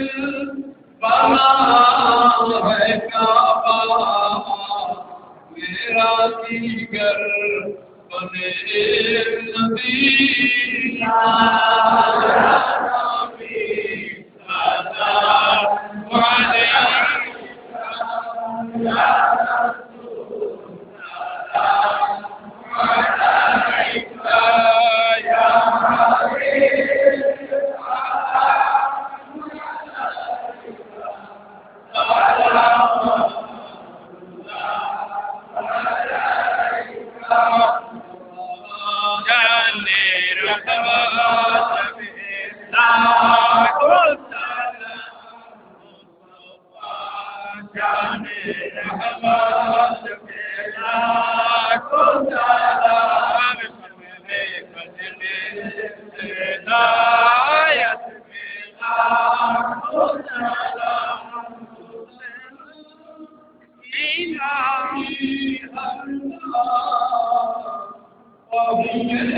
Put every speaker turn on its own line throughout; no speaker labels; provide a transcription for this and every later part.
you.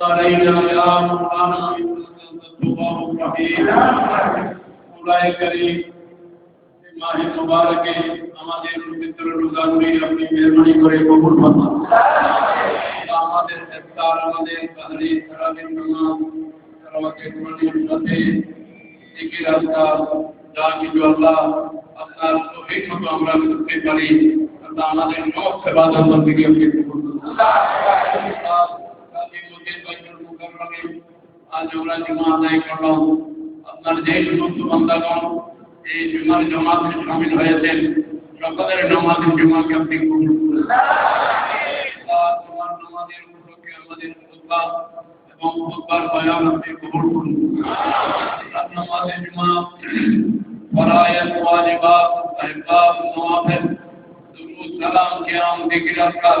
علينا يا مولانا انك التواب الرحيم مولاي كريم माह मुबारक আমাদের পবিত্র রোজাগুলি আপনি মেহরবানি করে কবুল ফরমান আমাদের ইফতার আমাদের তাহরি তারাবির নামাজ তারাওয়াকে কোরআনের সাথে একই রাস্তা যা কিছু আল্লাহ আপনার তৌফিক মতো আমরা করতে পারি আল্লাহ আমাদের সব সেবাদান বন্ধুকে আপনি কবুল আজ আমরা জুমা আদায় করলাম আপনার যে সমস্ত বান্দাগণ এই জুমার জমাতে শামিল হয়েছেন সকলের নামাজ জুমাকে আপনি কবুল করুন। তোমার নামাজের উপলক্ষে আমাদের খুতবা এবং খুতবার বয়ান আপনি কবুল করুন। নামাজে জুমা ফরায়েদ ওয়াজিবাত আহকাম নওয়াফিল দুরুদ সালাম কিয়াম যিকির আজকার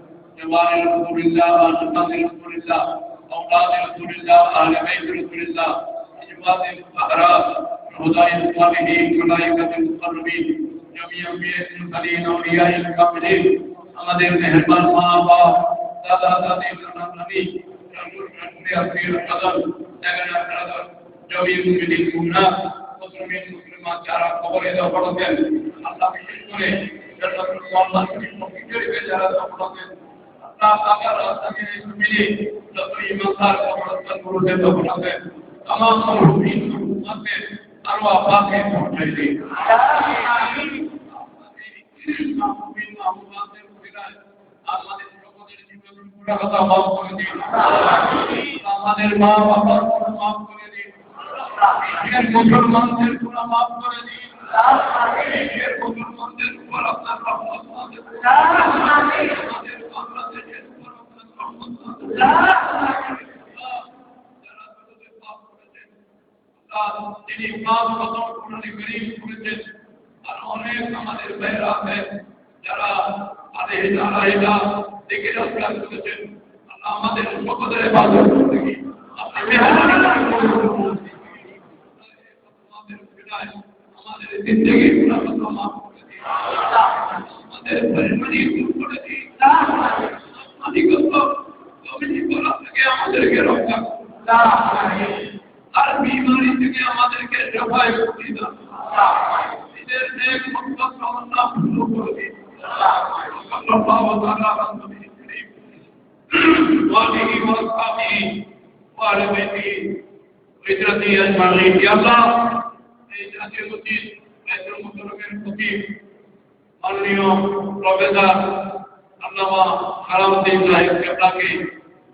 جوار رسول الله أصحاب رسول الله أولاد رسول الله أهل بيت رسول الله إجواد الأحرار شهداء الصالحين ملائكة المقربين جميع أنبياء المرسلين أولياء الكاملين আমাদের মেহরবান মা বাবা দাদা দাদি নানা নানি শাশুড় শাশুড়ি আত্মীয় স্বজন জায়গা ব্রাদার জমি মুসলিম মুন্না মুসলিম মুসলিমা যারা খবরে দখল দেন আল্লাহ বিশেষ করে আল্লাহ যারা দখল দেন আকার রাস্তাকে মিলে যত ইমানদার সমর্থন করবে তখন হবে তমাম মুসলিম উম্মতকে আরও আপাকে পৌঁছে দিই আমাদের সকলের জীবনের পুরা কথা মাফ করে দিন আমাদের মা বাবার পুরো মাফ করে দিন মুসলমানদের পুরো মাফ করে দিন মুসলমানদের উপর আপনার রহমত আমাদের বিরোধে পাপ কত কোরআনে কারীম করেছেন আর অনেক আমাদের ভাইরা আছে যারা আরে যারা এটা দেখে রাস্তা করেছেন আমাদের সকলের ইবাদত করতে কি আপনি মেহরবানি করে করুন। আমাদের জিন্দেগি কথা মাফ করে দিন আমাদের পরিমাণি করে দিন আধিগত কমিটি থেকে আমাদেরকে রক্ষা আর বিমারি থেকে আমাদেরকে সেবায় মুক্তি দান নিজের নেক মকসদ তমন্না পূর্ণ করে দিন আল্লাহ তাআলা রাসূলের করিম ওয়ালিহি ওয়াসহাবিহি ওয়ালি বাইতিহি হিজরতি আজমাইন আল্লাহ এই জাতীয় মসজিদ বাইতুল মুকাররমের প্রতি মাননীয় প্রফেসর আল্লামা হারামউদ্দিন সাহেব কেবলাকে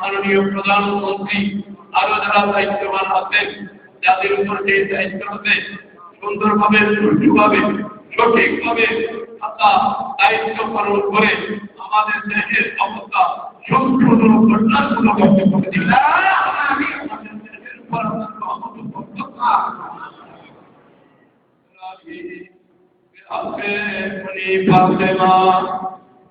মাননীয় প্রধানমন্ত্রী, আরও যারা দায়িত্ববান আছেন যাদের উপর যে দায়িত্ব আছে, সুন্দরভাবে, সুষ্ঠুভাবে, সঠিকভাবে আল্লাহ দায়িত্ব পালন করে আমাদের দেশের অবস্থা সম্পূর্ণ